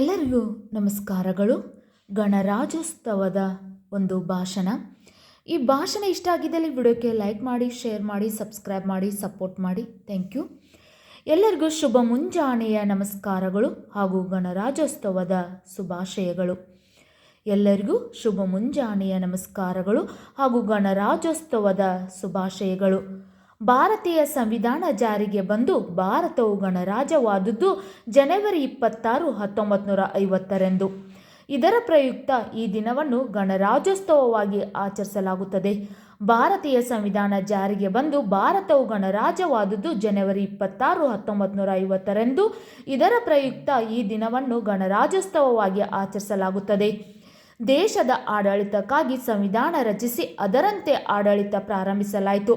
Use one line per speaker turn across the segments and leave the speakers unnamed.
ಎಲ್ಲರಿಗೂ ನಮಸ್ಕಾರಗಳು. ಗಣರಾಜ್ಯೋತ್ಸವದ ಒಂದು ಭಾಷಣ. ಈ ಭಾಷಣ ಇಷ್ಟ ಆಗಿದ್ದಲ್ಲಿ ವಿಡಿಯೋಕ್ಕೆ ಲೈಕ್ ಮಾಡಿ, ಶೇರ್ ಮಾಡಿ, ಸಬ್ಸ್ಕ್ರೈಬ್ ಮಾಡಿ, ಸಪೋರ್ಟ್ ಮಾಡಿ. Thank you. ಎಲ್ಲರಿಗೂ ಶುಭ ಮುಂಜಾನೆಯ ನಮಸ್ಕಾರಗಳು ಹಾಗೂ ಗಣರಾಜ್ಯೋತ್ಸವದ ಶುಭಾಶಯಗಳು. ಎಲ್ಲರಿಗೂ ಶುಭ ಮುಂಜಾನೆಯ ನಮಸ್ಕಾರಗಳು ಹಾಗೂ ಗಣರಾಜ್ಯೋತ್ಸವದ ಶುಭಾಶಯಗಳು. ಭಾರತೀಯ ಸಂವಿಧಾನ ಜಾರಿಗೆ ಬಂದು ಭಾರತವು ಗಣರಾಜ್ಯವಾದುದು ಜನವರಿ ಇಪ್ಪತ್ತಾರು ಹತ್ತೊಂಬತ್ತು ನೂರ ಐವತ್ತರಂದು ಇದರ ಪ್ರಯುಕ್ತ ಈ ದಿನವನ್ನು ಗಣರಾಜ್ಯೋತ್ಸವವಾಗಿ ಆಚರಿಸಲಾಗುತ್ತದೆ. ಭಾರತೀಯ ಸಂವಿಧಾನ ಜಾರಿಗೆ ಬಂದು ಭಾರತವು ಗಣರಾಜ್ಯವಾದುದು ಜನವರಿ ಇಪ್ಪತ್ತಾರು ಹತ್ತೊಂಬತ್ತು ನೂರ ಐವತ್ತರಂದು ಇದರ ಪ್ರಯುಕ್ತ ಈ ದಿನವನ್ನು ಗಣರಾಜ್ಯೋತ್ಸವವಾಗಿ ಆಚರಿಸಲಾಗುತ್ತದೆ. ದೇಶದ ಆಡಳಿತಕ್ಕಾಗಿ ಸಂವಿಧಾನ ರಚಿಸಿ ಅದರಂತೆ ಆಡಳಿತ ಪ್ರಾರಂಭಿಸಲಾಯಿತು.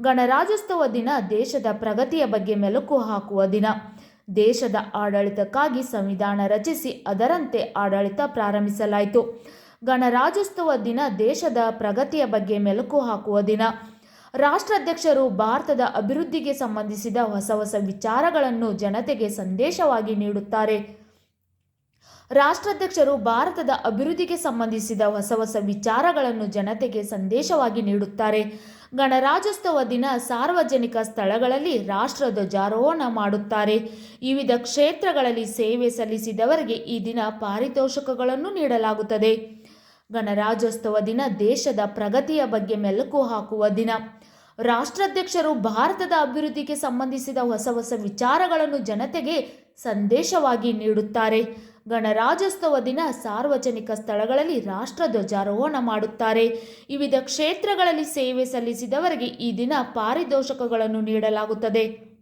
ಗಣರಾಜ್ಯೋತ್ಸವ ದಿನ ದೇಶದ ಪ್ರಗತಿಯ ಬಗ್ಗೆ ಮೆಲುಕು ಹಾಕುವ ದಿನ. ದೇಶದ ಆಡಳಿತಕ್ಕಾಗಿ ಸಂವಿಧಾನ ರಚಿಸಿ ಅದರಂತೆ ಆಡಳಿತ ಪ್ರಾರಂಭಿಸಲಾಯಿತು. ಗಣರಾಜ್ಯೋತ್ಸವ ದಿನ ದೇಶದ ಪ್ರಗತಿಯ ಬಗ್ಗೆ ಮೆಲುಕು ಹಾಕುವ ದಿನ. ರಾಷ್ಟ್ರಾಧ್ಯಕ್ಷರು ಭಾರತದ ಅಭಿವೃದ್ಧಿಗೆ ಸಂಬಂಧಿಸಿದ ಹೊಸ ಹೊಸ ವಿಚಾರಗಳನ್ನು ಜನತೆಗೆ ಸಂದೇಶವಾಗಿ ನೀಡುತ್ತಾರೆ. ರಾಷ್ಟ್ರಾಧ್ಯಕ್ಷರು ಭಾರತದ ಅಭಿವೃದ್ಧಿಗೆ ಸಂಬಂಧಿಸಿದ ಹೊಸ ಹೊಸ ವಿಚಾರಗಳನ್ನು ಜನತೆಗೆ ಸಂದೇಶವಾಗಿ ನೀಡುತ್ತಾರೆ. ಗಣರಾಜ್ಯೋತ್ಸವ ದಿನ ಸಾರ್ವಜನಿಕ ಸ್ಥಳಗಳಲ್ಲಿ ರಾಷ್ಟ್ರ ಧ್ವಜಾರೋಹಣ ಮಾಡುತ್ತಾರೆ. ವಿವಿಧ ಕ್ಷೇತ್ರಗಳಲ್ಲಿ ಸೇವೆ ಸಲ್ಲಿಸಿದವರಿಗೆ ಈ ದಿನ ಪಾರಿತೋಷಕಗಳನ್ನು ನೀಡಲಾಗುತ್ತದೆ. ಗಣರಾಜ್ಯೋತ್ಸವ ದಿನ ದೇಶದ ಪ್ರಗತಿಯ ಬಗ್ಗೆ ಮೆಲುಕು ಹಾಕುವ ದಿನ. ರಾಷ್ಟ್ರಾಧ್ಯಕ್ಷರು ಭಾರತದ ಅಭಿವೃದ್ಧಿಗೆ ಸಂಬಂಧಿಸಿದ ಹೊಸ ಹೊಸ ವಿಚಾರಗಳನ್ನು ಜನತೆಗೆ ಸಂದೇಶವಾಗಿ ನೀಡುತ್ತಾರೆ. ಗಣರಾಜ್ಯೋತ್ಸವ ದಿನ ಸಾರ್ವಜನಿಕ ಸ್ಥಳಗಳಲ್ಲಿ ರಾಷ್ಟ್ರ ಧ್ವಜಾರೋಹಣ ಮಾಡುತ್ತಾರೆ. ವಿವಿಧ ಕ್ಷೇತ್ರಗಳಲ್ಲಿ ಸೇವೆ ಸಲ್ಲಿಸಿದವರಿಗೆ ಈ ದಿನ ಪಾರಿತೋಷಕಗಳನ್ನು ನೀಡಲಾಗುತ್ತದೆ.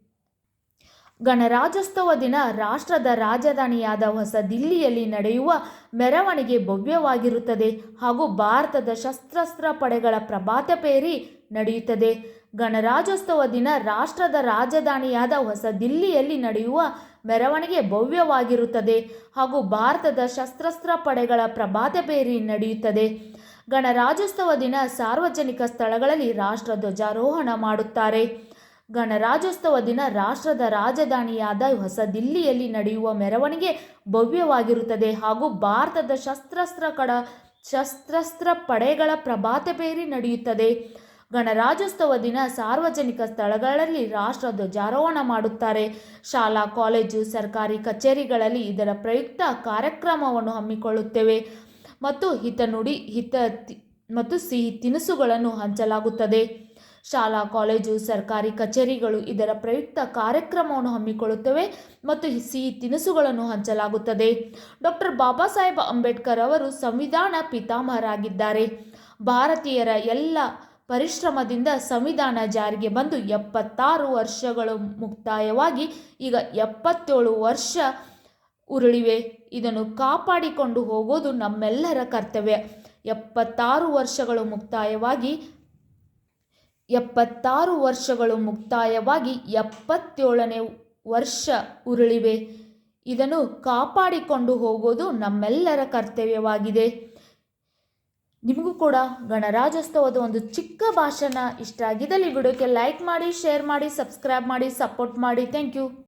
ಗಣರಾಜ್ಯೋತ್ಸವ ದಿನ ರಾಷ್ಟ್ರದ ರಾಜಧಾನಿಯಾದ ಹೊಸ ದಿಲ್ಲಿಯಲ್ಲಿ ನಡೆಯುವ ಮೆರವಣಿಗೆ ಭವ್ಯವಾಗಿರುತ್ತದೆ ಹಾಗೂ ಭಾರತದ ಶಸ್ತ್ರಾಸ್ತ್ರ ಪಡೆಗಳ ಪ್ರಭಾತ ಪೇರಿ ನಡೆಯುತ್ತದೆ. ಗಣರಾಜ್ಯೋತ್ಸವ ದಿನ ರಾಷ್ಟ್ರದ ರಾಜಧಾನಿಯಾದ ಹೊಸ ದಿಲ್ಲಿಯಲ್ಲಿ ನಡೆಯುವ ಮೆರವಣಿಗೆ ಭವ್ಯವಾಗಿರುತ್ತದೆ ಹಾಗೂ ಭಾರತದ ಶಸ್ತ್ರಾಸ್ತ್ರ ಪಡೆಗಳ ಪ್ರಭಾತ ಬೇರಿ ನಡೆಯುತ್ತದೆ. ಗಣರಾಜ್ಯೋತ್ಸವ ದಿನ ಸಾರ್ವಜನಿಕ ಸ್ಥಳಗಳಲ್ಲಿ ರಾಷ್ಟ್ರ ಧ್ವಜಾರೋಹಣ ಮಾಡುತ್ತಾರೆ. ಗಣರಾಜ್ಯೋತ್ಸವ ದಿನ ರಾಷ್ಟ್ರದ ರಾಜಧಾನಿಯಾದ ಹೊಸ ದಿಲ್ಲಿಯಲ್ಲಿ ನಡೆಯುವ ಮೆರವಣಿಗೆ ಭವ್ಯವಾಗಿರುತ್ತದೆ ಹಾಗೂ ಭಾರತದ ಶಸ್ತ್ರಾಸ್ತ್ರ ಕಡ, ಶಸ್ತ್ರಾಸ್ತ್ರ ಪಡೆಗಳ ಪ್ರಭಾತ ಬೇರಿ ನಡೆಯುತ್ತದೆ. ಗಣರಾಜ್ಯೋತ್ಸವ ದಿನ ಸಾರ್ವಜನಿಕ ಸ್ಥಳಗಳಲ್ಲಿ ರಾಷ್ಟ್ರ ಧ್ವಜಾರೋಹಣ ಮಾಡುತ್ತಾರೆ. ಶಾಲಾ, ಕಾಲೇಜು, ಸರ್ಕಾರಿ ಕಚೇರಿಗಳಲ್ಲಿ ಇದರ ಪ್ರಯುಕ್ತ ಕಾರ್ಯಕ್ರಮವನ್ನು ಹಮ್ಮಿಕೊಳ್ಳುತ್ತೇವೆ. ಮತ್ತು ಹಿತನುಡಿ ಹಿತ ಮತ್ತು ಸಿಹಿ ತಿನಿಸುಗಳನ್ನು ಹಂಚಲಾಗುತ್ತದೆ. ಶಾಲಾ, ಕಾಲೇಜು, ಸರ್ಕಾರಿ ಕಚೇರಿಗಳು ಇದರ ಪ್ರಯುಕ್ತ ಕಾರ್ಯಕ್ರಮವನ್ನು ಹಮ್ಮಿಕೊಳ್ಳುತ್ತವೆ ಮತ್ತು ಸಿಹಿ ತಿನಿಸುಗಳನ್ನು ಹಂಚಲಾಗುತ್ತದೆ. ಡಾಕ್ಟರ್ ಬಾಬಾ ಸಾಹೇಬ್ ಅಂಬೇಡ್ಕರ್ ಅವರು ಸಂವಿಧಾನ ಪಿತಾಮಹರಾಗಿದ್ದಾರೆ. ಭಾರತೀಯರ ಎಲ್ಲ ಪರಿಶ್ರಮದಿಂದ ಸಂವಿಧಾನ ಜಾರಿಗೆ ಬಂದು ಎಪ್ಪತ್ತಾರು ವರ್ಷಗಳು ಮುಕ್ತಾಯವಾಗಿ ಈಗ ಎಪ್ಪತ್ತೇಳು ವರ್ಷ ಉರುಳಿವೆ. ಇದನ್ನು ಕಾಪಾಡಿಕೊಂಡು ಹೋಗೋದು ನಮ್ಮೆಲ್ಲರ ಕರ್ತವ್ಯ. ಎಪ್ಪತ್ತಾರು ವರ್ಷಗಳು ಮುಕ್ತಾಯವಾಗಿ, ಎಪ್ಪತ್ತಾರು ವರ್ಷಗಳು ಮುಕ್ತಾಯವಾಗಿ ಎಪ್ಪತ್ತೇಳನೇ ವರ್ಷ ಉರುಳಿವೆ. ಇದನ್ನು ಕಾಪಾಡಿಕೊಂಡು ಹೋಗೋದು ನಮ್ಮೆಲ್ಲರ ಕರ್ತವ್ಯವಾಗಿದೆ. ನಿಮಗೂ ಕೂಡ ಗಣರಾಜ್ಯೋತ್ಸವದ ಒಂದು ಚಿಕ್ಕ ಭಾಷಣ ಇಷ್ಟ ಆಗಿದ್ದಲ್ಲಿ ವಿಡಿಯೋಕ್ಕೆ ಲೈಕ್ ಮಾಡಿ ಶೇರ್ ಮಾಡಿ ಸಬ್ಸ್ಕ್ರೈಬ್ ಮಾಡಿ ಸಪೋರ್ಟ್ ಮಾಡಿ. Thank you